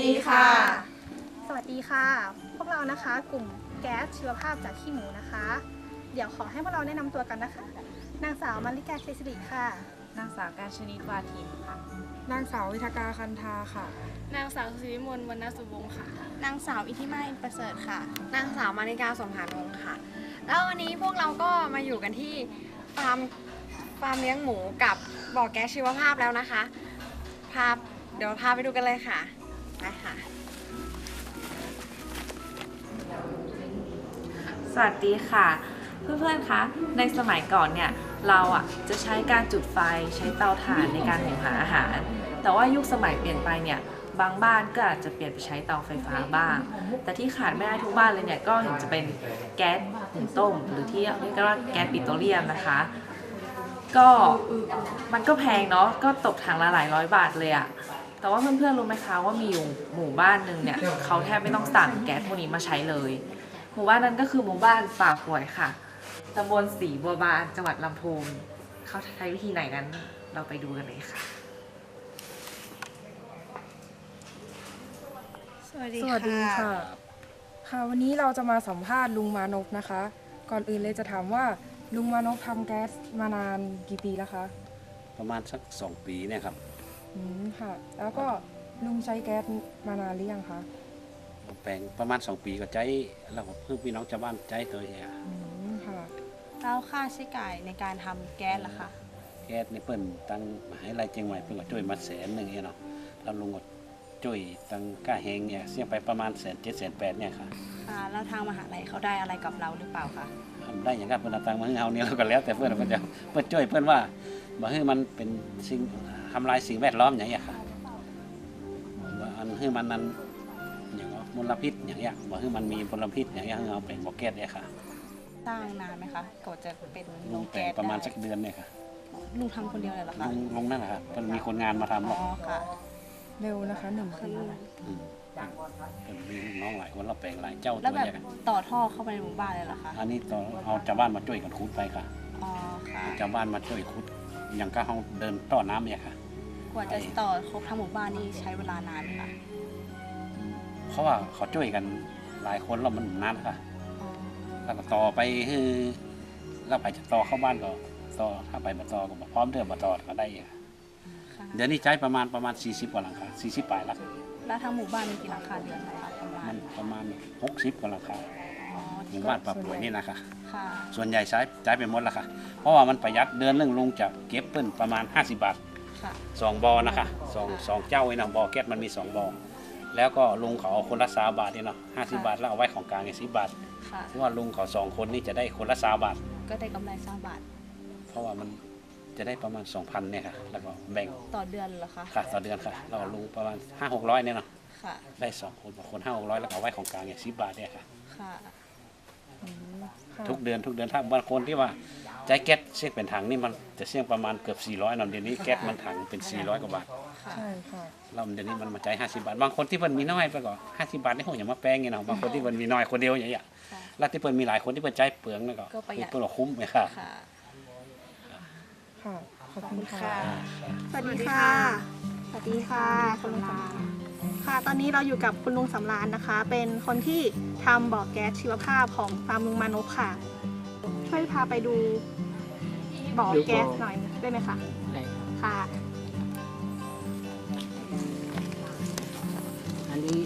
สดีค่ะ สวัสดีค่ะ พวกเรานะคะ กลุ่มแก๊สชีวภาพจากขี้หมูนะคะ เดี๋ยวขอให้พวกเราแนะนำตัวกันนะคะ นางสาวมาริกาเคสิริค่ะ นางสาวการชนิดวาทินค่ะ นางสาววิทกาคันธาค่ะ นางสาวสุริมนวรรณสุวงศ์ค่ะ นางสาวอิทธิมาอินประเสริฐค่ะ นางสาวมาริกาสมหานวงศ์ค่ะ แล้ววันนี้พวกเราก็มาอยู่กันที่ฟาร์มฟาร์มเลี้ยงหมูกับบ่อแก๊สชีวภาพแล้วนะคะ พาเดี๋ยวพาไปดูกันเลยค่ะ ไปค่ะสวัสดีค่ะ เพื่อนๆ คะ ในสมัยก่อนเนี่ยเราอะจะใช้การจุดไฟใช้เตาถ่านในการหุงหาอาหาร แต่ว่ายุคสมัยเปลี่ยนไปเนี่ยบางบ้านก็อาจจะเปลี่ยนไปใช้เตาไฟฟ้าบ้าง แต่ที่ขาดไม่ได้ทุกบ้านเลยเนี่ยก็เห็นจะเป็นแก๊สหุงต้ม หรือที่เรียกกันว่าแก๊สปิโตรเลียมนะคะ ก็มันก็แพงเนาะก็ตกถังละหลายร้อยบาทเลยอะ แต่ว่าเพื่อนๆรู้ไหมคะว่ามีอยู่หมู่บ้านหนึ่งเนี่ยเขาแทบไม่ต้องสั่งแก๊สพวกนี้มาใช้เลย หมู่บ้านนั้นก็คือหมู่บ้านป่าป่วยค่ะตำบลสีบัวบานจังหวัดลำพูนเขาใช้วิธีไหนนั้นเราไปดูกันเลยค่ะ สวัสดีสวัสดีค่ะ ค่ะวันนี้เราจะมาสัมภาษณ์ลุงมานพนะคะ ก่อนอื่นเลยจะถามว่าลุงมานพทำแก๊สมานานกี่ปีแล้วคะ ประมาณสักสองปีเนี่ยครับ อืมค่ะ แล้วก็ลุงใช้แก๊สมานานหรือยังคะแปลงประมาณสองปีก็ใจเราเพื่อพี่น้องชาวบ้านใจตัวเองอืมค่ะ แล้วค่าใช้จ่ายในการทำแก๊สล่ะคะแก๊สนี่เปิ้นตั้งมหาลัยเชียงใหม่เพิ่นก็ช่วยมาแสนหนึ่งเนี่ยเนาะแล้วลุงก็ช่วยตั้งก้าแหงเนี่ยเสียไปประมาณแสนเจ็ดแสนแปดเนี่ยค่ะค่ะแล้วทางมหาลัยเขาได้อะไรกับเราหรือเปล่าคะทำได้อย่างนั้นเพิ่นเอาตังค์มาให้เฮาเนี่ยเราก็แล้วแต่เพื่อนเพิ่นจะเพิ่นช่วยเพิ่นว่าบ่ให้มันเป็นสิ่ง ทำลายสิ่งแวดล้อมอย่างเงี้ยค่ะว่าอันให้มันนั้นอย่างว่ามลพิษอย่างเงี้ยบ่ให้มันมีมลพิษอย่างเงี้ยให้เอาเป็นบ่อแก๊สเนี่ยค่ะสร้างนานไหมคะก่อนจะเป็นโรลุงงแปลแก๊งสประมาณได้สักเดือนเนี่ยค่ะลุงทำคนเดียวเลยเหรอคะลงลงนั่นแหละครับมันมีคนงานมาทำหรอ๋อกอค่ะเร็วนะคะหนึ่งปีมเป็นมีน้องหลายคนเราแปลงหลายเจ้าแล้วตัวแบบเนี้ยกันต่อท่อเข้าไปในหมู่บ้านเลยเหรอคะอันนี้ตอนเอาชาวบ้านมาช่วยกันขุดไปค่ะ อ๋อค่ะชาวบ้านมาช่วยขุดอย่างก็เขาเดินต่อน้ำเนี่ยค่ะ กว่าจะต่อครบทั้งหมู่บ้านนี่ใช้เวลานานไหมคะเพราะว่าเขาช่วยกันหลายคนแล้วมันนานค่ะอ๋อแล้วก็ต่อไปคือแล้วไปจะต่อเข้าบ้านก็ต่อถ้าไปมาต่อก็บ่พร้อมเดินมาต่อก็ได้ค่ะค่ะเดี๋ยวนี้ใช้ประมาณประมาณ 40 กว่าหลังคา40ปลายละแล้วทั้งหมู่บ้านมีกี่หลังคาเรือนนะคะประมามัณนประมาณ 60 กว่าหลังคาอ๋อหมู่บ้านป่าป่วยนี่นะคะค่ะส่วนใหญ่ใช้ใช้ไปหมดแล้วค่ะ เพราะว่ามันประหยัดเดือนหนึงลุงจะเก็บเปิ้นประมาณ 50 บาท ค่ะ สองบอนะคะสองสองเจ้าไอ้นะบอแก๊สมันมีสองบอแล้วก็ลุงเขาเอาคนละสาบาทนี่เนาะห้าสิบบาทแล้วเอาไว้ของกลางอีกสิบบาทค่ะเพราะว่าลุงเขาสองคนนี่จะได้คนละสาบาท ก็ได้กำไรสร้างบาท เพราะว่ามันจะได้ประมาณสองพันเนี่ยค่ะ แล้วก็แบ่งต่อเดือนเหรอคะค่ะต่อเดือนค่ะ เราลุงประมาณห้าหกร้อยเนี่ยเนาะค่ะ ได้สองคนบางคนห้าหกร้อยแล้วก็เอาไว้ของกลางอีกสิบบาทเนี่ยค่ะค่ะค่ะ ทุกเดือนทุกเดือนถ้าบางคนที่ว่าใช้แก๊สเสี่ยงเป็นถังนี่มันจะเสี่ยงประมาณเกือบ 400นอนเดี๋ยวนี้แก๊สมันถังเป็น 400 กว่าบาทค่ะใช่ค่ะเราเดี๋ยวนี้มันมาใจาย50 บาท บางคนที่เพิ่นมีน้อยไปก็50 บาทนี่คงอย่ามาแปลงไงเนาะบางคนที่เพิ่นมีน้อยคนเดียวอย่างเงี้ยค่ะแล้วที่เพิ่นมีหลายคนที่เพิ่นใจายเปลืองนั่นก็ก็ประหยัดเพิ่นก็คุ้มไหมค่ะค่ะค่ะขอบคุณค่ะ สวัสดีค่ะ สวัสดีค่ะคุณลุงสำรานค่ะ ตอนนี้เราอยู่กับคุณลุงสำรานนะคะ เป็นคนที่ทำบ่อแก๊สชีวภาพของฟาร์มลุงมานพค่ะ ช่วยพาไปดูบ่อ แก๊สหน่อยได้ไหมคะ ได้ครับค่ะ อันนี้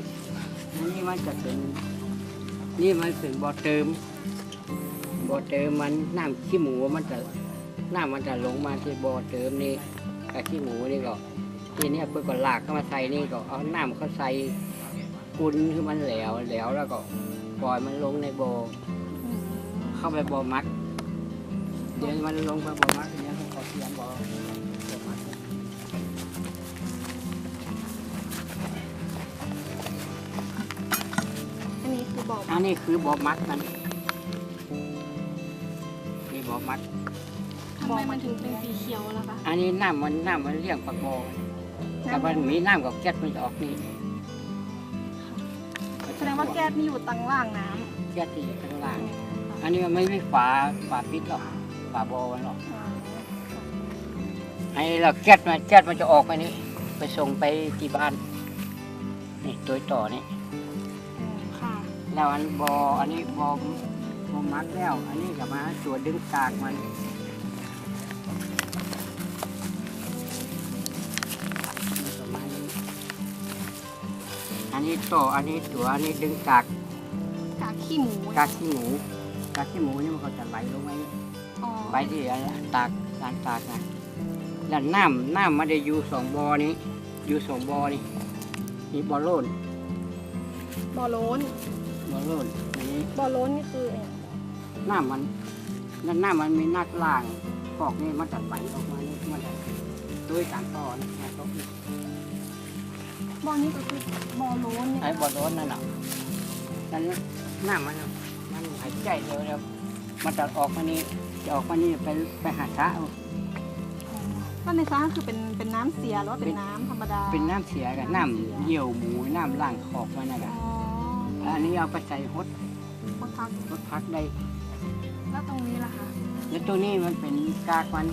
อันนี้มันจะเป็น นี่มันเป็นบ่อเติม บ่อเติมมันน้ำขี้หมูมันจะน้ำมันจะลงมาที่บ่อเติมนี่กับขี้หมูนี่ก็ทีเนี้ยเพื่อก็ลากเข้ามาใส่นี่ก็เอาน้ำเขาใส่กุนคือมันแหลวแหลวแล้วก็ปล่อยมันลงในบ่อเข้าไปบ่อมัด เดี๋ยวมันลงไปบ่อมัดทีเนี้ยเขาก็เตรียมบ่อบ่อมัดอันนี้คือบ่ออันนี้คือบ่อมัดมันนี่บ่อมัด ทำไมมันถึงเป็นสีเขียวล่ะคะอันนี้น้ำมันน้ำมันเลี้ยงปลาโกแต่มันมีน้ำกับแก๊สมันจะออกนี่แสดงว่าแก๊สนี่อยู่ตังล่างน้แก๊สที่อยู่ข้างล่าง อันนี้มันไม่มีฝาฝาปิดหรอก ฝาโบมันหรอกำไอ้เราแก๊สมันแก๊สมันจะออกไปนี่ไปส่งไปที่บ้าน นี่ตัวต่อนี่ค่ะแล้วอันบออันนี้บอมบอมักแล้ว อันนี้ก็มาตัวดึงกากมันประมาณนี้อันนี้ต่ออันนี้ตัวอันนี้ดึงกากกากขี้หมูกากขี้หมูกากขี้หมูนี่มันก็จะไหลลงไปอ๋อ ไปที่อันตากลานตากนะแล้วน้ำน้ำมันได้อยู่สองบอนี้ อยู่สองบอนี่นี่บอโลนบ่อโล้นบอโลนอันนี้บ่อโล้นนี่คืออะไรน้ำมันนั่นน้ำมันมีนักล่างกอกนี่มันจะไหลออกมานี่มันจะด้วยการต่อนี่นะตรงนี้บ่อนี้ก็คือบ่อโล้นเนี่ยไอ้บอโลนนั่นน่ะนั่นน้ำมันน่ะมันหายใจเร็วแล้วมันจะออกมานี่ จะออกมานี่ไปไปหาช้าเอาก็ในซ่าคือเป็นเป็นน้ำเสียหรือว่าเป็นน้ำธรรมดาเป็นน้ำเสียกับน้ำเยี่ยวหมูน้ำล่างขอกมันนะคอ๋รัอบอันนี้เอาไปใส่ฮดบังคับฮดพักได้ แล้วตรงนี้ล่ะคะแล้วตัวนี้มันเป็นกากมัน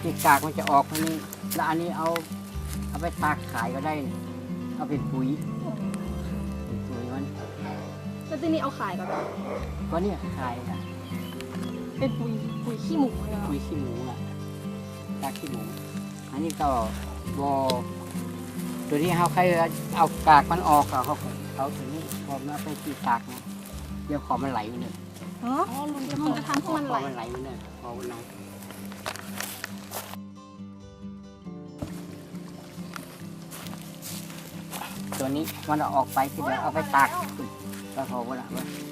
ที่กากมันจะออกมานี่แล้วอันนี้เอาเอาไปตากขายก็ได้ เอาเป็นปุ๋ยเป็นปุ๋ยมันแล้วทีนี้เอาขายก็ได้ก็เนี่ยขายอะ เป็นปุ๋ยปุ๋ยขี้หมูเลยเหรอปุ๋ยขี้หมูอะกากขี้หมู อันนี้ก็บอตัวนี้เขาใครเอากากมันออกอะเขาเขาถึงนี้พอมาไปตีตากนะเดี๋ยวขอมันไหลไปเลยอ๋อลุงจะลุงจะทำให้มันไหพลอมันไหลไปเลยพอมันไหลตัวนี้มันเอาออกไปคือเดี๋ยวเอาไปตากแล้วพอเวลาเว้ยเ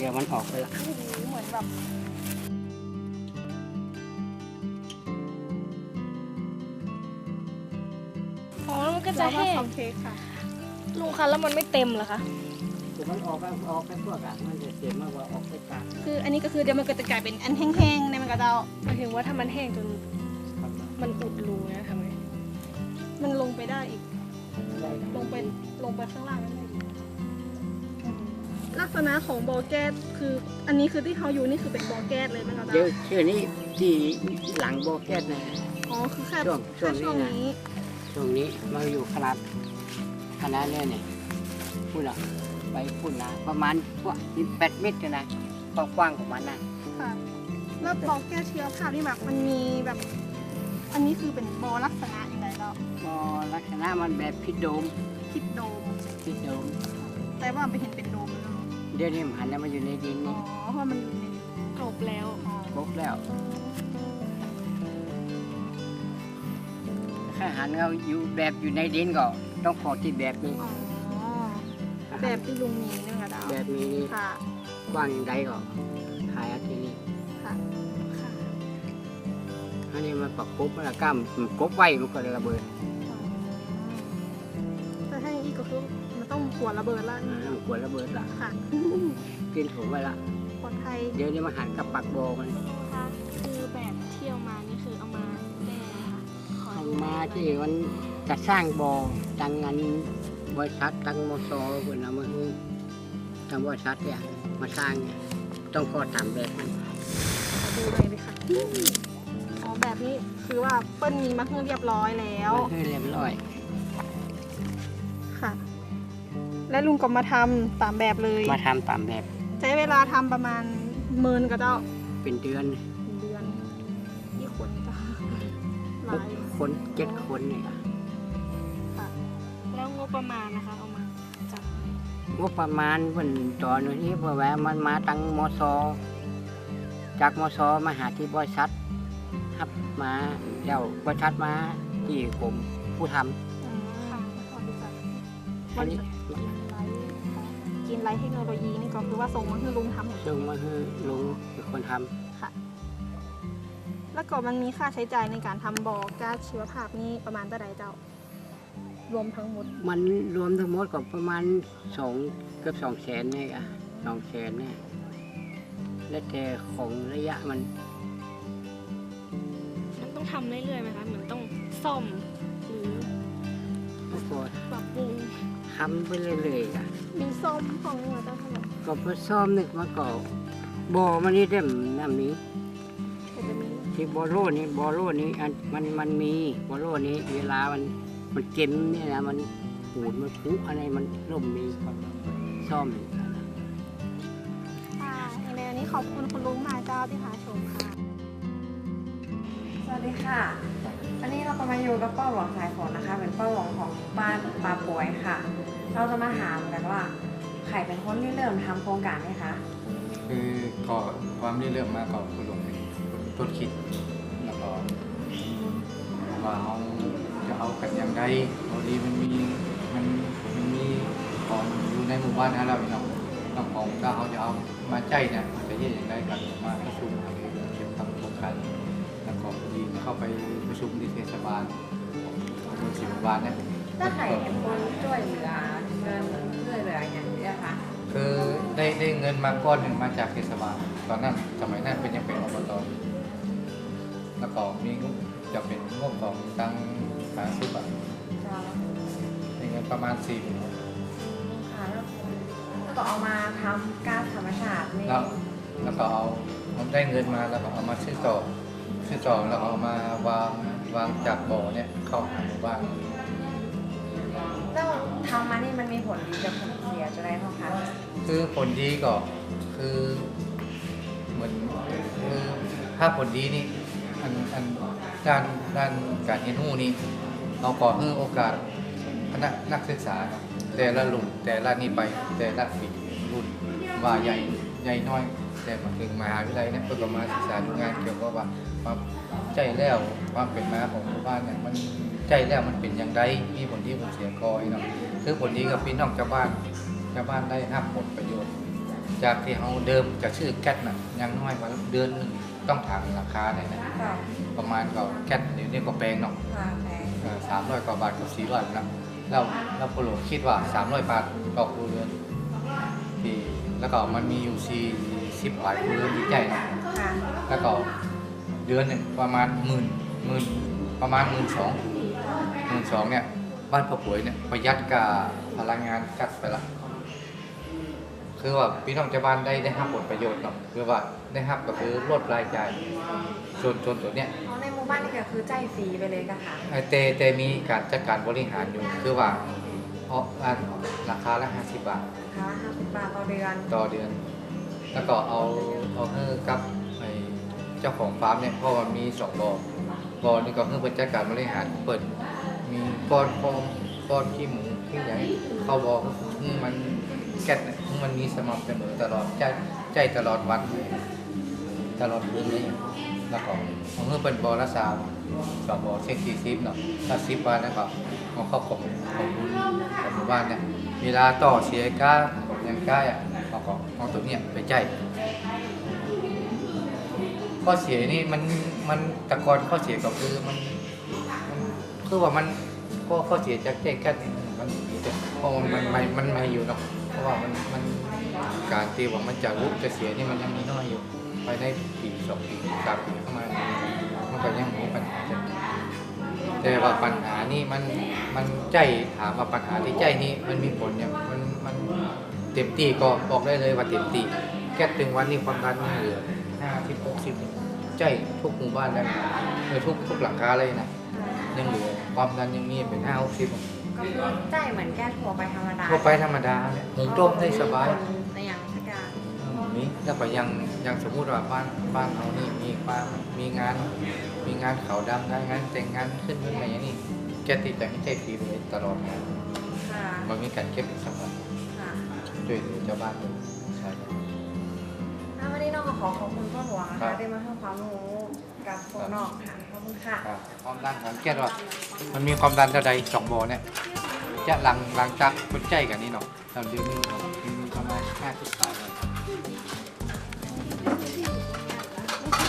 ดี๋ยวมันออกไปละโอ้โหเหมือนแบบอ๋อแล้วมันก็จะแห้งคอมเค้กค่ะ ลุงคะแล้วมันไม่เต็มเหรอคะเดี๋ยวมันออกไปออกไปพวกอะมันจะเสียมากกว่าออกไปตากคืออันนี้ก็คือเดี๋ยวมันก็จะกลายเป็นอันแห้งๆในมันก็จะเอาหมายถึงว่าถ้ามันแห้งจนมันอุดรูนะทำไงมันลงไปได้อีกได้ลงไปลงไปข้างล่างนั่นเอง ลักษณะของบอแก๊สคืออันนี้คือที่เขาอยู่นี่คือเป็นบอแก๊สเลยมันก็จะเดี๋ยวเชื่อนี้ที่หลังโบอแก๊สนะ อ๋อคือแค่ช่วงช่แค่วงนี้ ช่วงนะนี้ตรงนี้มันอยู่ขนาดขนาดเนี้ยเนี่ยพูดอะไปพูดนะประมาณว่านี่แปดเมตรนะความกว้างของมันนะค่ะแล้วบอแก๊สเชื้อผ้านี่แบบมันมีแบบ อันนี้คือเป็นบอลักษณะอย่างไรแล้วพอลักษณะมันแบบพิษโดมคิดโดมพิษโดมแต่ว่าไปเห็นเป็นโดมแล้วเนอะเดี๋ยวนี้มันหันแล้วมันอยู่ในดินอ๋อนี่เพราะมันอยู่ในกลบแล้วอ๋อครบแล้วถ้าหันเราอยู่แบบอยู่ในดินก็ต้องขอที่แบบนี้อ๋อแบบที่ลุงมีนี่มันก็ดาวแบบนี้นี่ค่ะกว้างอย่างใดก็ขายเอาที่นี่ค่ะค่ะ อันนี้มันประกบมันละกล้ามมันกบไว้มันก็เลยระเบิดแต่ถ้าอย่างนี้ก็คือมัน ต้องกลัวระเบิดละอ่ามันกลัวระเบิดละค่ะกินถุงไว้ละปลอดภัยเดี๋ยวนี้มาหันกับปักโบมันค่ะคือแบบเที่ยวมานี่คือเอามาได้ไงคะขอเอาดูมาที่มันจะสร้างบ่อตั้งงานบริษัทตั้งมสคนเอามาให้ทางบริษัทเนี่ยมาสร้างเนี่ยต้องขอตามแบบมันดูเลยดิค่ะอ๋อแบบนี้คือว่าเปิ้ลมีมาให้เรียบร้อยแล้ว ให้เรียบร้อย ค่ะ และลุงก็มาทำตามแบบเลย มาทำตามแบบ ใช้เวลาทำประมาณหมื่นก็เจ้าเป็นเดือนเดือนที่คนจ้าหหลากยคนเจ็ดคนเนี่ยแล้วงบประมาณนะคะเอามาจากงบประมาณวันตอนนี้เพราะว่ามันมาตั้งมสจากมสมาหาที่บริษัทครับมาเดี๋ยวบริษัทมาที่ผมผู้ทำ กินไลท์เทคโนโลยีนี่ก็คือว่าส่งมาให้ลุงทำหมดซึ่งมาคือลุงเป็นคนทค่ะ แล้วก็มันมีค่าใช้จ่ายในการทำบ่อก๊าซชีวภาพนี่ประมาณเท่าไหร่เจ้า รวมทั้งหมดำมันรวมทั้งหมดก็ประมาณสองเกือบสองแสนเนี่ยอะสองแสนเนี่ยแล้วแต่ของระยะมัน มันต้องทำเรื่อยๆไหมคะเหมือนต้องซ่อม ทำไปเรื่อยๆอะมีส้มของนี่มาเจ้าเท่าไหร่ก็พอซ่อมนึกมาก็บ่อมันนี่เต็มน้ำนี้ก็จะมีที่บอโลนี่บอโลนี่อันมันมันมีบอโลนี้ เวลามันมันเก็มเนี่ยนะมันปูนมันพุอะไรมันร่มมีครับซ่อมอีกนะค่ะยังไงวันนี้ขอบคุณคุณลุงมากเจ้าที่พาชมค่ะ สวัสดีค่ะวันนี้เราก็มาอยู่กับป้าหลวงสายฝนนะคะ เป็นป้าหลวงของบ้านปลาป่วยค่ะ เราจะมาถามกันว่าใครเป็นคนที่เริ่มทำโครงการนี้คะ คือก่อความริเริ่มมาก่อนคุณลุงเป็นคนต้นคิดแล้วก็ว่าเราจะเอากันอย่างไรพอดีมันมีมันมันมีของอยู่ในหมู่บ้านนะเราเนาะต้องของถ้าเขาจะเอามาใจเนี่ยมันจะเยี่ยอย่างไรกันมาประชุมอะไรเกี่ยวกับโครงการแล้วก็พอดีเข้าไปประชุมที่เทศบาลของหมู่สิบหมู่บ้านเนี่ย ถ้าใครเป็นคนช่วยเหลือเงินช่วยเหลืออย่างนี้นะคะคือได้ได้เงินมาก้อนหนึ่งมาจากเทศบาลตอนนั้นสมัยนั้นเป็นยังเป็นอบตแล้วก็มีงบจะเป็นงบของทางสาธารณสุขอะได้เงินประมาณสี่หมื่นค่ะแล้วแล้วก็เอามาทำก๊าซธรรมชาตินี่แล้วแล้วก็เอาเอาได้เงินมาแล้วก็เอามาซื้อต่อซื้อต่อแล้วก็เอามาวางวางจากบ่อเนี่ยเข้าหาหมู่บ้าน แล้วทำมานี่มันมีผลดีกับผลเสียจะได้ไหมคะคือผลดีก็คือเหมือนคือถ้าผลดีนี่อันอันด้านด้านการเรียนรู้นี่เราขอให้โอกาสคณะนักศึกษา แต่ละรุ่นแต่ละนี่ไปแต่ละปีรุ่นว่าใหญ่ใหญ่น้อย แต่มาถึงมหาวิทยาลัยเนี่ยเพื่อก็มาศึกษาดูงานเกี่ยวกับว่าความใจแล้วความเป็นมาของหมู่บ้านเนี่ยมัน ใจแล้วมันเป็นอย่างไรมีผลดีผลเสียกอยเนาะคือผลดีกับพี่น้องชาวบ้านชาวบ้านได้รับผลประโยชน์ จากที่เราเดิมจะชื่อแก๊สน่ะอยังน้อยกว่าเดือนหนึงต้องถามราคาได้นะค่ะประมาณก็แก๊สเดี๋ยวนี้ก็แพงเนาะค่ะแพงสามร้อยกว่าบาทกับสี่ร้อยนะแล้วแล้วพอหลวงคิดว่าสามร้อยบาทต่อครัวเรือนที่แล้วก็มันมีอยู่สี่สิบหลายครัวเรือนที่ใจนะค่ะแล้วก็เดือนหนึ่งประมาณหมื่นหมื่นประมาณหมื่นสอง หมื่นสองเนี่ยบ้านพ่อป่วยเนี่ยประหยัดกับพลังงานกัดไปละคือว่าพี่น้องชาวบ้านได้ได้รับผลประโยชน์เนาะคือว่าได้รับก็คือลดรายจ่ายส่วนส่วนตัวเนี้ยเพราะในหมู่บ้านนี่ก็คือใจฟรีไปเลยก็ค่ะไอ้แต่แต่มีการจัดการบริหารอยู่คือว่าเพราะอันราคาละ50บาทค่ะห้าสิบบาทต่อเดือนต่อเดือน แล้วก็เอาเอาให้กับไอ้เจ้าของฟาร์มเนี่ยเพราะว่ามีสองบ่อบ่อนี่ก็คือเป็นจัดการบริหารเปิด มีก้อนฟองก้อนขี้หมูขี้ใหญ่เข้าบอกมันแก๊สมันมีสม่ำเสมอตลอดใจใจตลอดวันตลอดคืนเลยแล้วก็เอาเพื่อเป็นบอละสาวสองบอเช็คสี่สิบเนาะถ้าสิบวันนะก็เอาเข้าของของบุญของหมู่บ้านเนี่ยเวลาต่อเสียก้าอย่างก้าอะเอาของเอาตัวเนี้ยไปใจข้อเสียนี่มันมันตะกอนข้อเสียก็คือมัน คือว่ามันข้อข้อเสียจากแจ้งกันนี่มันมีแต่เพราะว่ามันม่มันไม่อยู่เนาะเพราะว่ามันมันการตีว่ามันจะรุกจะเสียนี่มันยังมีน้อยอยู่ภายในปีสองปีสามปีเข้ามานี่มันก็ยังมีปัญหาแต่ว่าปัญหานี่มันมันใจถามว่าปัญหาที่ใจนี่มันมีผลเนี่ยมันมันเต็มที่ก็บอกได้เลยว่าเต็มที่แค่ถึงวันนี้ความดันมันเหลือห้าสิบหกสิบใจทุกหมู่บ้านได้เลยทุกทุกหลังคาเลยนะยังเหลือ ความดันยังมีเป็นห้าหกสิบก็คือใจเหมือนแก้ทั่วไปธรรมดาทั่วไปธรรมดาเนี่ยหุงต้มได้สบายในอย่างราชการนี่แล้วก็ยังยังสมมุติว่าบ้านบ้านเรานี่มีความมีงาน มีงานเขาวดำงานงานแต่งงานขึ้นขึ้นมาอย่างนี้แกติดแต่ไม่ใจฟรีไปเลยตลอดงานค่ะมันมีการเก็บอีกสักวันค่ะช่วยเหลือชาวบ้านด้วยใช่แล้ววันนี้น้องก็ขอขอบคุณพ่อหลวงนะครัคะบได้มาให้ความรู้กับพวกน้องค่ะขอบ คุณค่ะครับความดันของแกว่ามันมีความดันเท่าใดสองโบเนี่ยจะหลังหลังจากคนใจกันนี่เนาะเราเดือนนึงเรามีประมาณห้าสิบสายเลย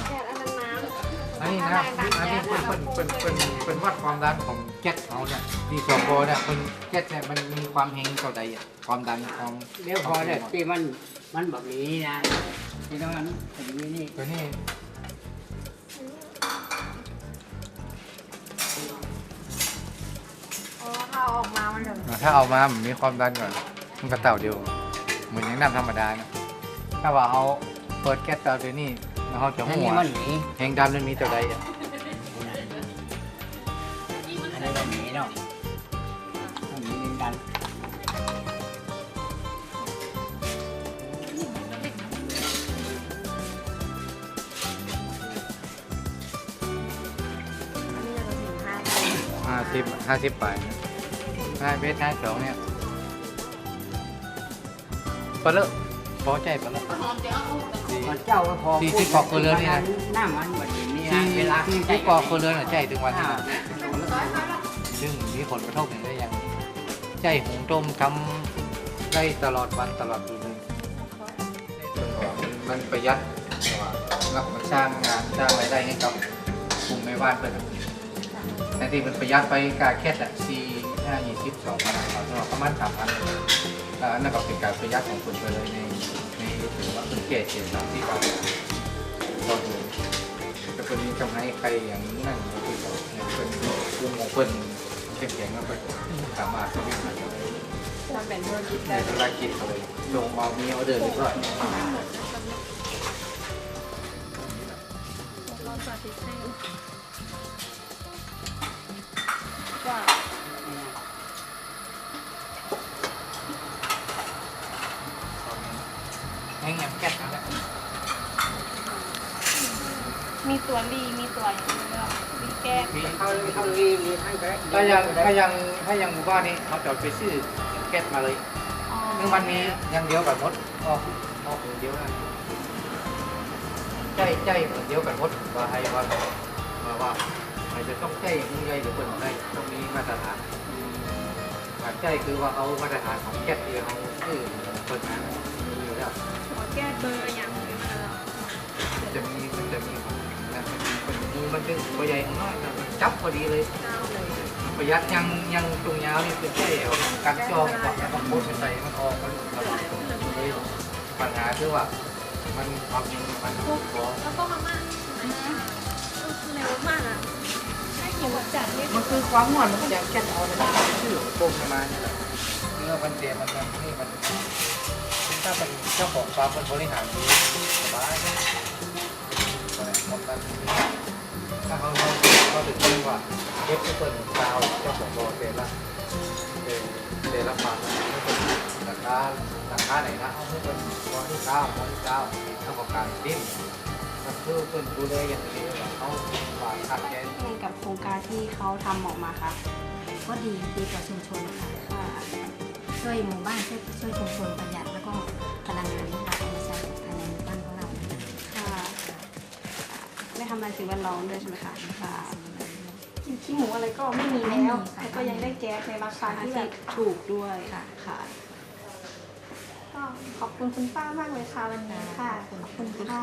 แกอันนั้นน้ำอันนี้นะอันนี้เป็นเป็นเป็นเป็นเป็นวัดความดันของแก๊สเขาเนี่ยที่สองโบเนี่ยเป็นแก๊สเนี่ยมันมีความเฮงเท่าใดอะความดันความเดี๋ยวพอเนี่ยที่มันมันแบบนี้นะที่ต้องมันแบบนี้นี่ตัวนี้ อ่ถ้าเอามามันมีความดันก่อน มันก็เต่าเดียวเหมือนยังน้ำธรรมดานะถ้าว่าเอาเปิดแก๊สเตาเดียวนี่แล้วเขาจะหัวนี้มันหนีแหงดันมันมีตัวใดอะอันนี้มันหนีเนาะมันหนีหนึ่งดันห้าสิบห้าสิบไป ห้าเมตรห้าสองเนี่ยปลาเลอะพอใจปลาเลอะมันเจ้าก็พอที่ที่ปอกเรือนี่นะ หน้ามันแบบนี้ที่นะเวลาที่ที่ปอกคนเรือนอะใจถึงวันนี้อ่านะซึ่งมีผลกระทบอย่างได้อย่างใจหุงต้มทำได้ตลอดวันตลอดคืนเลยมันประหยัดแต่ว่ารับมันสร้างงานสร้างรายได้ให้กับกลุ่มแม่บ้านเพื่อนแต่ที่มันประหยัดไปกาแค่แต่สี่ห้ายี่สิบสองพันเอาสำหรับประมาณสามพันนั่นก็เป็นการประหยัดของคนไปเลยในในถือว่าเป็นเกจเจ็ดสามที่เราต่อเดือนจะเป็นทำให้ใครอย่างนั้นที่เราเนี่ยเป็นกลุ่มของคนเข้มแข็งแล้วก็สามารถสวิตมาได้ทำเป็นธุรกิจในธุรกิจเลยลงมามีออเดอร์เรียบร้อย ให้เงี้ยแก๊สนั่นแหละมีตัวรีมีตัวอย่างนี้ด้วยรีแก้มมีเขาเขารีรีให้ไปถ้ายังถ้ายังถ้ายังหมู่บ้านนี้เขาจะไปซื้อแก๊สมาเลยคือมันมีอย่างเดียวกันหมดออกออกอย่างเดียวนะใจใจเหมือนเดียวกันหมดว่าให้ว่าว่าว่าใครจะต้องใจมึงใหญ่หรือคนใดต้องมีมาตรฐานหากใจคือว่าเอามาตรฐานของแก๊สที่เขาซื้อเปิดมามีอยู่แล้วหัว แก้เบอร์อย่างนี้มาแล้วมันจะมีมันจะมีนะมันมีมันเป็นตัวใหญ่ของน้อยนะมันจับพอดีเลย เจ้าเลยประหยัดยังยังตรงยาวนี่คือแค่เอาการจองก่อนแล้วก็โพสต์ใส่มันออกมันตลอดเลยปัญหาคือว่า มันความจริงมันพอแล้วก็มาม่าเร็วมากอะให้หิวจัดนี่มันคือความหวานมันอยากแค่เอาในชื่อโป่งมาเนี่ยแหละเนื้อมันเจมันมันนี่มันถ้าเป็นเจ้าของฟาร์มเป็นบริหารดีสบายหมดกันถ้าเขาเขาเขาถึงรู้ว่าเอฟเปิลดาวเจ้าของโบเตละเตละฟาร์มราคาราคาไหนนะเอาเพื่อนร้อยเก้าร้อยเก้าเท่ากับการดิ้นมันคือเพื่อนดูแลอย่างดีเขาฝากขาดแคลนยังกับโครงการที่เขาทำออกมาค่ะก็ดีดีต่อชุมชนค่ะว่าช่วยหมู่บ้านช่วยช่วยชุมชนประหยัด ก็พลังงานที่เราเอามาใช้ภายในหมู่บ้านของเราค่ะ ไม่ทำลายสิ่งแวดล้อมด้วยใช่ไหมคะค่ะกินขี้หมูอะไรก็ไม่มีแล้วแล้วก็ยังได้แก๊สในราคาที่ที่แบบถูกด้วยค่ะค่ะก็ขอบคุณคุณป้ามากเลยค่ะวันนี้ค่ะ ขอบคุณค่ะ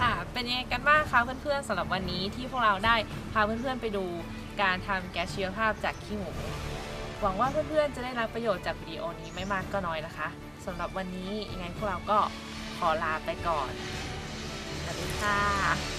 ค่ะ เป็นยังไงกันบ้างคะเพื่อนๆสำหรับวันนี้ที่พวกเราได้พาเพื่อนๆไปดูการทำแก๊สชีวภาพจากขี้หมู หวังว่าเพื่อนๆจะได้รับประโยชน์จากวิดีโอนี้ไม่มากก็น้อยนะคะสำหรับวันนี้ยังไงพวกเราก็ขอลาไปก่อนสวัสดีค่ะ